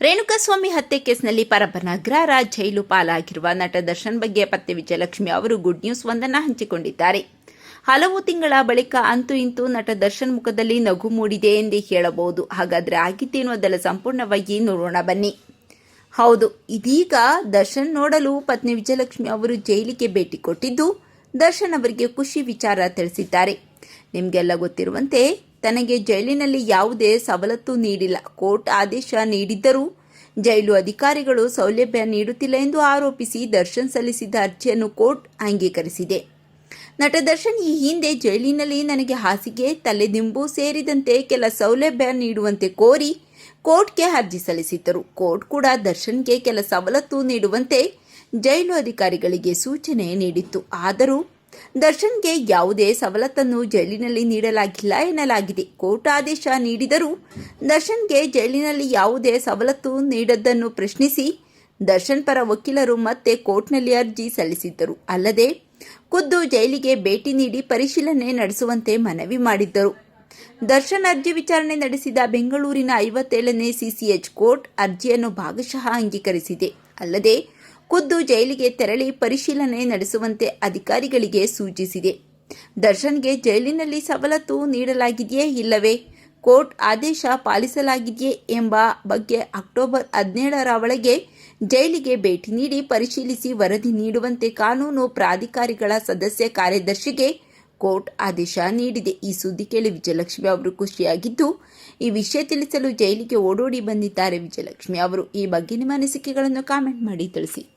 ರೇಣುಕಾಸ್ವಾಮಿ ಹತ್ಯೆ ಕೇಸ್ನಲ್ಲಿ ಪರಪ್ಪನಗ್ರಹರ ಜೈಲು ಪಾಲಾಗಿರುವ ನಟ ದರ್ಶನ್ ಬಗ್ಗೆ ಪತ್ತೆ ವಿಜಯಲಕ್ಷ್ಮಿ ಅವರು ಗುಡ್ ನ್ಯೂಸ್ ಒಂದನ್ನು ಹಂಚಿಕೊಂಡಿದ್ದಾರೆ. ಹಲವು ತಿಂಗಳ ಬಳಿಕ ಅಂತೂ ಇಂತೂ ನಟ ದರ್ಶನ್ ಮುಖದಲ್ಲಿ ನಗು ಮೂಡಿದೆ ಎಂದೇ ಹೇಳಬಹುದು. ಹಾಗಾದ್ರೆ ಆಗಿದ್ದೇನು ಅದೆಲ್ಲ ಸಂಪೂರ್ಣವಾಗಿ ನೋಡೋಣ ಬನ್ನಿ. ಹೌದು, ಇದೀಗ ದರ್ಶನ್ ನೋಡಲು ಪತ್ನಿ ವಿಜಯಲಕ್ಷ್ಮಿ ಅವರು ಜೈಲಿಗೆ ಭೇಟಿ ಕೊಟ್ಟಿದ್ದು, ದರ್ಶನ್ ಅವರಿಗೆ ಖುಷಿ ವಿಚಾರ ತಿಳಿಸಿದ್ದಾರೆ. ನಿಮಗೆಲ್ಲ ಗೊತ್ತಿರುವಂತೆ ತನಗೆ ಜೈಲಿನಲ್ಲಿ ಯಾವುದೇ ಸವಲತ್ತು ನೀಡಿಲ್ಲ. ಕೋರ್ಟ್ ಆದೇಶ ನೀಡಿದ್ದರೂ ಜೈಲು ಅಧಿಕಾರಿಗಳು ಸೌಲಭ್ಯ ನೀಡುತ್ತಿಲ್ಲ ಎಂದು ಆರೋಪಿಸಿ ದರ್ಶನ್ ಸಲ್ಲಿಸಿದ್ದ ಅರ್ಜಿಯನ್ನು ಕೋರ್ಟ್ ಅಂಗೀಕರಿಸಿದೆ. ನಟ ದರ್ಶನ್ ಈ ಹಿಂದೆ ಜೈಲಿನಲ್ಲಿ ನನಗೆ ಹಾಸಿಗೆ, ತಲೆದಿಂಬು ಸೇರಿದಂತೆ ಕೆಲ ಸೌಲಭ್ಯ ನೀಡುವಂತೆ ಕೋರಿ ಕೋರ್ಟ್ಗೆ ಅರ್ಜಿ ಸಲ್ಲಿಸಿದ್ದರು. ಕೋರ್ಟ್ ಕೂಡ ದರ್ಶನ್ಗೆ ಕೆಲ ಸವಲತ್ತು ನೀಡುವಂತೆ ಜೈಲು ಅಧಿಕಾರಿಗಳಿಗೆ ಸೂಚನೆ ನೀಡಿತ್ತು. ಆದರೂ ದರ್ಶನ್ಗೆ ಯಾವುದೇ ಸವಲತ್ತನ್ನು ಜೈಲಿನಲ್ಲಿ ನೀಡಲಾಗಿಲ್ಲ ಎನ್ನಲಾಗಿದೆ. ಕೋರ್ಟ್ ಆದೇಶ ನೀಡಿದರೂ ದರ್ಶನ್ಗೆ ಜೈಲಿನಲ್ಲಿ ಯಾವುದೇ ಸವಲತ್ತು ನೀಡದ್ದನ್ನು ಪ್ರಶ್ನಿಸಿ ದರ್ಶನ್ ಪರ ವಕೀಲರು ಮತ್ತೆ ಕೋರ್ಟ್ನಲ್ಲಿ ಅರ್ಜಿ ಸಲ್ಲಿಸಿದ್ದರು. ಅಲ್ಲದೆ ಖುದ್ದು ಜೈಲಿಗೆ ಭೇಟಿ ನೀಡಿ ಪರಿಶೀಲನೆ ನಡೆಸುವಂತೆ ಮನವಿ ಮಾಡಿದ್ದರು. ದರ್ಶನ್ ಅರ್ಜಿ ವಿಚಾರಣೆ ನಡೆಸಿದ ಬೆಂಗಳೂರಿನ ಐವತ್ತೇಳನೇ ಸಿಸಿಎಚ್ ಕೋರ್ಟ್ ಅರ್ಜಿಯನ್ನು ಭಾಗಶಃ ಅಂಗೀಕರಿಸಿದೆ. ಅಲ್ಲದೆ ಖುದ್ದು ಜೈಲಿಗೆ ತೆರಳಿ ಪರಿಶೀಲನೆ ನಡೆಸುವಂತೆ ಅಧಿಕಾರಿಗಳಿಗೆ ಸೂಚಿಸಿದೆ. ದರ್ಶನ್ಗೆ ಜೈಲಿನಲ್ಲಿ ಸವಲತ್ತು ನೀಡಲಾಗಿದೆಯೇ ಇಲ್ಲವೇ? ಕೋರ್ಟ್ ಆದೇಶ ಪಾಲಿಸಲಾಗಿದೆಯೇ ಎಂಬ ಬಗ್ಗೆ ಅಕ್ಟೋಬರ್ ಹದಿನೇಳರ ಒಳಗೆ ಜೈಲಿಗೆ ಭೇಟಿ ನೀಡಿ ಪರಿಶೀಲಿಸಿ ವರದಿ ನೀಡುವಂತೆ ಕಾನೂನು ಪ್ರಾಧಿಕಾರಿಗಳ ಸದಸ್ಯ ಕಾರ್ಯದರ್ಶಿಗೆ ಕೋರ್ಟ್ ಆದೇಶ ನೀಡಿದೆ. ಈ ಸುದ್ದಿ ಕೇಳಿ ವಿಜಯಲಕ್ಷ್ಮಿ ಅವರು ಖುಷಿಯಾಗಿದ್ದು, ಈ ವಿಷಯ ತಿಳಿಸಲು ಜೈಲಿಗೆ ಓಡೋಡಿ ಬಂದಿದ್ದಾರೆ ವಿಜಯಲಕ್ಷ್ಮಿ ಅವರು. ಈ ಬಗ್ಗೆ ನಿಮ್ಮ ಅನಿಸಿಕೆಗಳನ್ನು ಕಾಮೆಂಟ್ ಮಾಡಿ ತಿಳಿಸಿ.